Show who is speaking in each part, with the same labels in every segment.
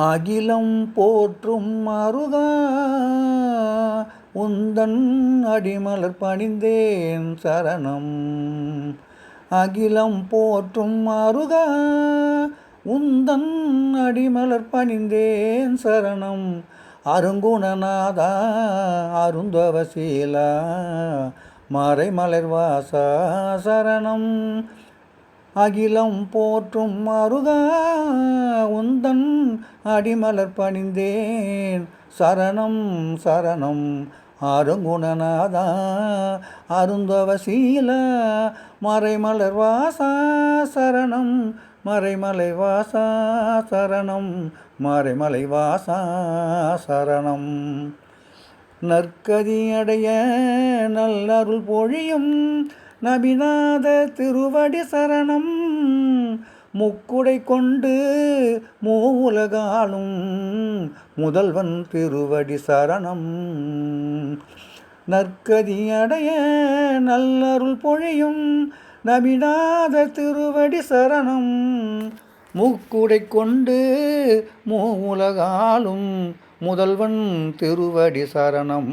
Speaker 1: அகிலம் போற்றும் மருதா உந்தன் அடிமலர் பணிந்தேன் சரணம். அகிலம் போற்றும் மருதா உந்தன் அடிமலர் பணிந்தேன் சரணம். அருங்குணநாதா அருந்தவசீலா மறைமலர் வாசா சரணம். அகிலம் போற்றும் அருகா உந்தன் அடிமலர் பணிந்தேன். சரணம் சரணம் அருங்குணநாதா அருந்தவசீல மறைமலர் வாசா சரணம் மறைமலை வாசா சரணம் மறைமலை வாசா சரணம். நற்கதியடைய நல்லருள் பொழியும் நபிநாத திருவடி சரணம். முக்குடை கொண்டு மூவுலகாலும் முதல்வன் திருவடி சரணம். நற்கதியடைய நல்லருள் பொழியும் நபிநாத திருவடி சரணம். முக்குடை கொண்டு மூவுலகாலும் முதல்வன் திருவடி சரணம்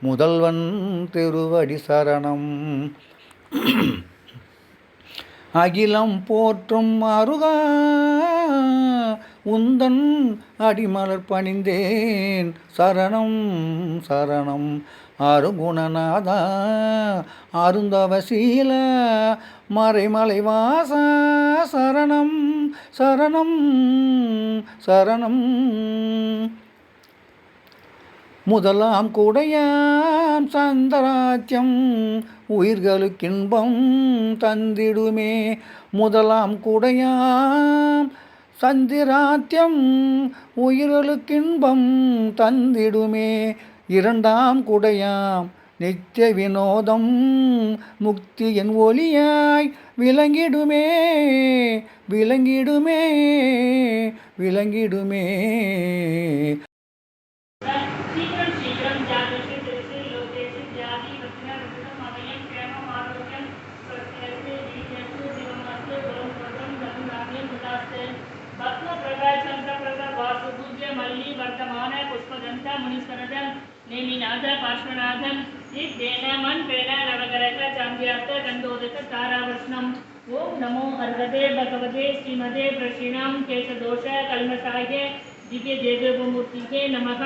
Speaker 1: முதல்வன் திருவடி சரணம். அகிலம் போற்றும் அருகா உந்தன் அடிமலர் பணிந்தேன். சரணம் சரணம் அருகுணநாதா அருந்தவசீல மறைமலை வாசா. சரணம் சரணம் சரணம். முதலாம் குடையாம் சந்தராஜ்யம் உயிர்களுக்கின்பம் தந்திடுமே. முதலாம் குடையாம் சந்திராத்தியம் உயிர்களுக்கின்பம் தந்திடுமே. இரண்டாம் குடையாம் நித்திய வினோதம் முக்தி என் ஒளியாய் விளங்கிடுமே. விளங்கிடுமே விளங்கிடுமே.
Speaker 2: मल्ली वर्तमान पुष्पगंधा मुनिस्वरदम नेमिनाद पार्श्वनाथम दिग्देन मन्पेन नवगरक चाम्याप्त गन्धोदक तारावर्ष्णम्। ॐ नमो अर्हते भगवते श्रीमते प्रशीणां केशदोष कल्मषाय दिव्यदेवमूर्तिके नमः।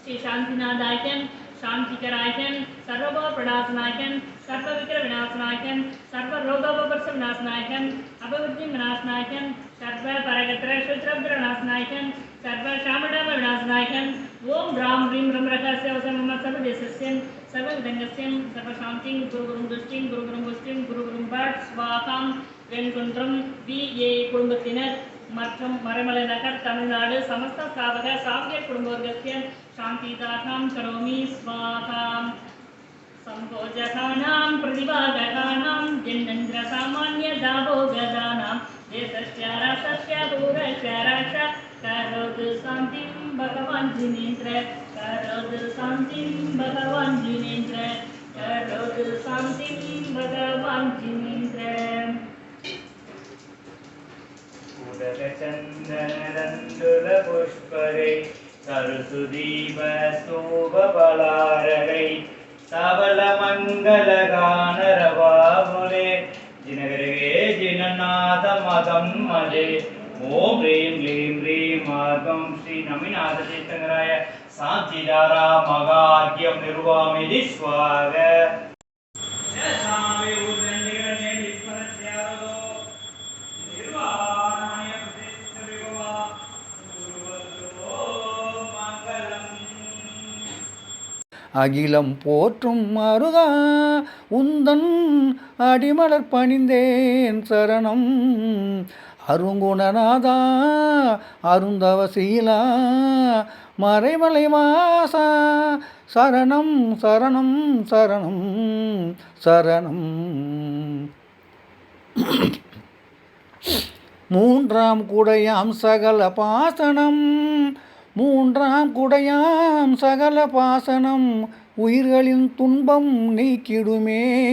Speaker 2: श्रीशान्तिनादाख्यं शान्तिकराख्यं सर्वभावप्रणाशनाख्यं सर्वविक्रविनाशनाख्यं सर्वरोगोपवर्षविनाशनाख्यम् अभिवृद्धिविनाशनाख्यं सर्वपरगत्र शुद्रभ्रनाशनाख्यं सर्वशामटामविनाशनायकम् ॐ ह्रां ह्रीं रं रकास्य वसमम सर्वदेशस्यं सर्वविदङ्गस्यं सर्वशान्तिं गुरुगुरुं दुष्टिं गुरुगुरुं पुष्टिं गुरुगुरुं பட் ஸ்வாகம் வெண்குன்றம் விஏ குடும்பத்தினர் மற்றும் மறைமலை நகர் தமிழ்நாடு சமஸ்த ஸ்தாபக சாவியர் குடும்பவர்க்கத்தியன் சாந்தி தாகாம் கரோமி ஸ்வாகாம் சம்போஜகானாம் பிரதிபாககானாம் ஜென்னந்திர சாமானிய தாபோகதானாம் தேசஸ்ய ரசஸ்ய தூரஸ்ய ரச करोतु शान्तिं भगवान् जिनेन्द्र करोतु शान्तिं भगवान् जिनेन्द्र करोतु शान्तिं भगवान् जिनेन्द्र
Speaker 3: उदकचन्दनन्दुलपुष्करे सरसुदीपस्तूपबलारगै सबलमङ्गलगानरवाहुले जिनगरे जिननाथमदं मदे ॐ ह्रीं ह्रीं மார்க்கம் ஸ்ரீ நமிநாத தீர்த்தங்கராய சாந்திதாரா மகாக்கியம் நிர்வாமிதி ஸ்வாக
Speaker 1: அகிலம் போற்றும் மருதா உந்தன் அடிமலர் பணிந்தேன் சரணம். அருங்குணநாதா அருந்தவசீலா மறைமலை வாசா சரணம் சரணம் சரணம் சரணம். மூன்றாம் குடையாம் சகல பாசனம் மூன்றாம் குடையாம் சகல பாசனம் உயிர்களின் துன்பம் நீக்கிடுமே.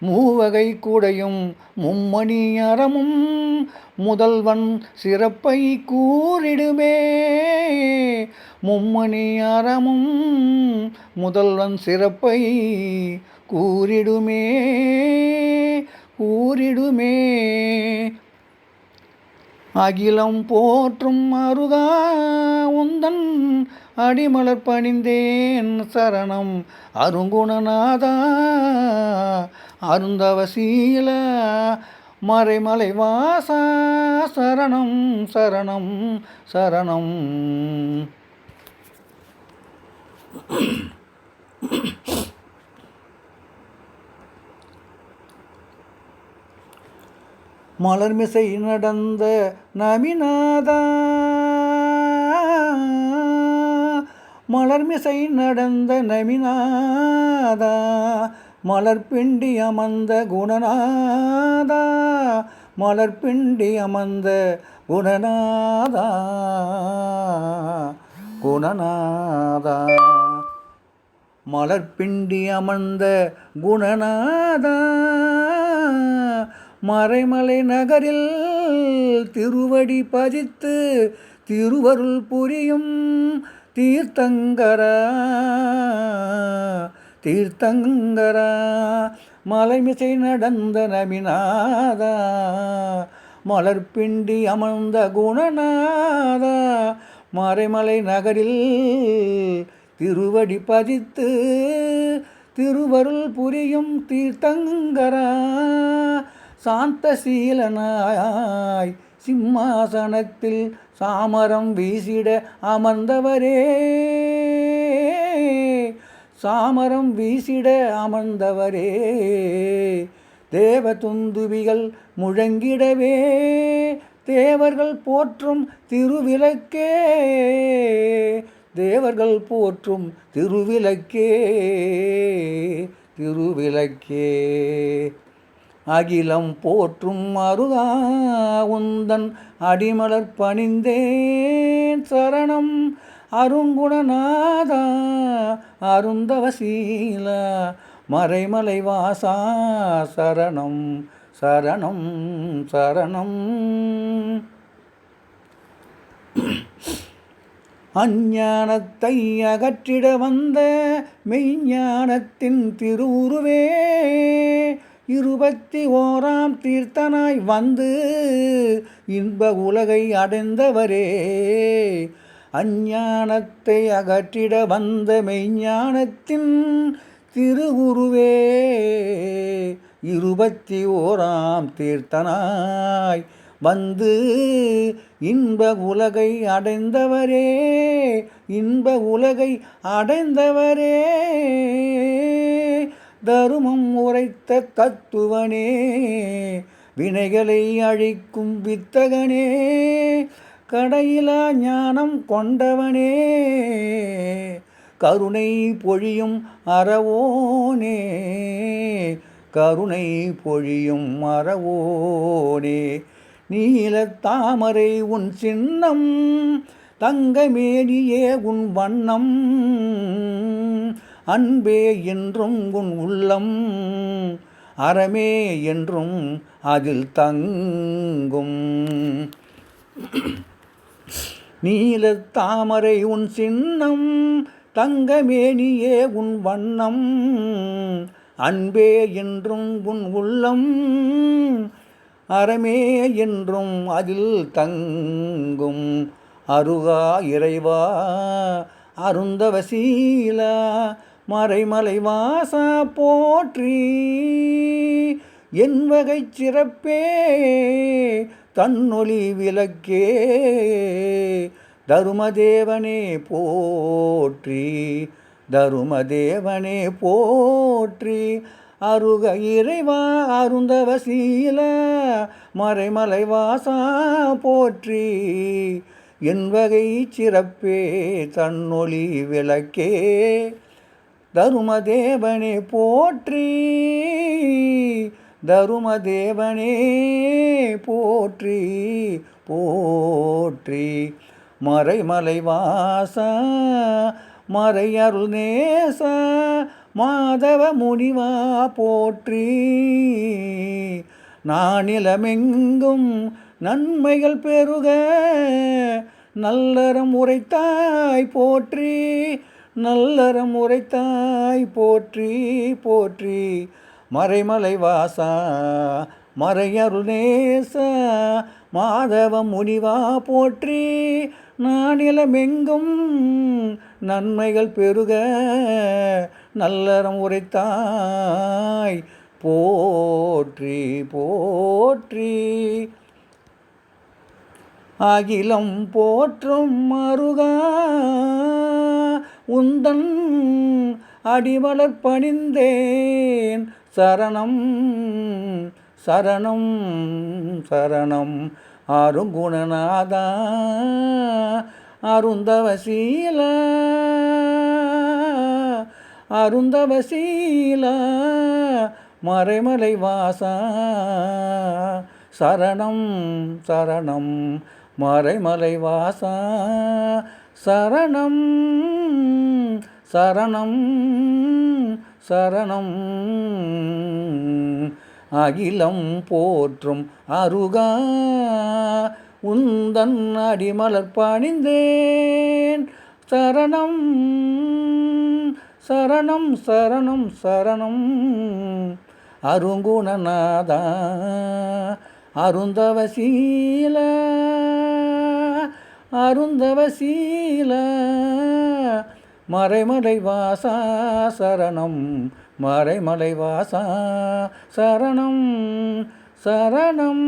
Speaker 1: மூவகை கூடையும் மும்மணி அறமும் முதல்வன் சிறப்பை கூறிடுமே. மும்மணி அறமும் முதல்வன் சிறப்பை கூறிடுமே. கூறிடுமே. அகிலம் போற்றும் அருகா உந்தன் அடிமலர் பணிந்தேன் சரணம். அருங்குணநாதா. அருந்தவசீல மறைமலை வாசா. சரணம் சரணம் சரணம். மலர்மிசை நடந்த நமிநாதா. மலர்மிசை நடந்த நமினாதா மலர்பிண்டி அமர்ந்த குணநாதா மலர்பிண்டி அமர்ந்த குணநாதா குணநாதா. மலர்பிண்டி அமர்ந்த குணநாதா மறைமலை நகரில் திருவடி பதித்து திருவருள் புரியும் தீர்த்தங்கரா தீர்த்தங்கரா மலைமிசை நடந்த நமிநாதா மலர்பிண்டி அமர்ந்த குணநாதா மறைமலை நகரில் திருவடி பதித்து திருவருள் புரியும் தீர்த்தங்கரா சாந்தசீலனாய் சிம்மாசனத்தில் சாமரம் வீசிட அமர்ந்தவரே. சாமரம் வீசிட அமர்ந்தவரே. தேவ துந்துவிகள் முழங்கிடவே. தேவர்கள் போற்றும் திருவிளக்கே. தேவர்கள் போற்றும் திருவிளக்கே. திருவிளக்கே. அகிலம் போற்றும் அருகா உந்தன் அடிமலர் பணிந்தேன் சரணம். அருங்குணநாதா அருந்தவசீல மறைமலை வாசா சரணம் சரணம் சரணம். அஞ்ஞானத்தை அகற்றிட வந்த மெய்ஞானத்தின் திருவுருவே இருபத்தி ஓராம் தீர்த்தனாய் வந்து இன்ப உலகை அடைந்தவரே. அஞ்ஞானத்தை அகற்றிட வந்த மெய்ஞானத்தின் திருகுருவே இருபத்தி ஓராம் தீர்த்தனாய் வந்து இன்ப உலகை அடைந்தவரே. இன்ப உலகை அடைந்தவரே. தருமம் உரைத்த தத்துவனே வினைகளை அழிக்கும் வித்தகனே கடையிலா ஞானம் கொண்டவனே கருணை பொழியும் அறவோனே கருணை பொழியும் அறவோனே. நீல தாமரை உன் சின்னம் தங்கமேனியே உன் வண்ணம் அன்பே என்றும் உன் உள்ளம் அறமே என்றும் அதில் தங்கும். நீல தாமரை உன் சின்னம் தங்கமேனியே உன் வண்ணம் அன்பே என்றும் உன் உள்ளம் அறமே என்றும் அதில் தங்கும். அருகா இறைவா அருந்தவசீலா மறைமலை வாசா போற்றி. என் வகை சிறப்பே தன்னொளி விளக்கே. தருமதேவனே போற்றி தருமதேவனே போற்றி. அருக இறைவா அருந்தவசீல மறைமலை வாசா போற்றி. என் வகை சிறப்பே தன்னொளி விளக்கே. தருமதேவனே போற்றி தருமதேவனே போற்றி போற்றி. மறைமலை வாசா மறையருள் நேச மாதவ முனிவா போற்றி. நானிலமெங்கும் நன்மைகள் பெருக நல்லறம் உரைத்தாய் போற்றி. நல்லறம் உரைத்தாய் போற்றி போற்றி. மறைமலை வாசா மறையருளேச. மாதவ முனிவா போற்றி நானிலமெங்கும் நன்மைகள் பெருக. நல்லறம் உரைத்தாய் போற்றி போற்றி. அகிலம் போற்றும் மருகா உந்தன் அடிமலர் பணிந்தேன். சரணம் சரணம் சரணம். அருங்குணநாதா அருந்தவசீல அருந்தவசீல மறைமலை வாசா. சரணம் சரணம் மறைமலை வாசா. சரணம் சரணம் சரணம். அகிலம் போற்றும் அருகா உந்தன் அடிமலர் பணிந்தேன். சரணம் சரணம் சரணம் சரணம். அருங்குணநாதா அருந்தவசீல அருந்தவசீல மறைமலை வாசா சரணம் மறைமலை வாசா சரணம் சரணம்.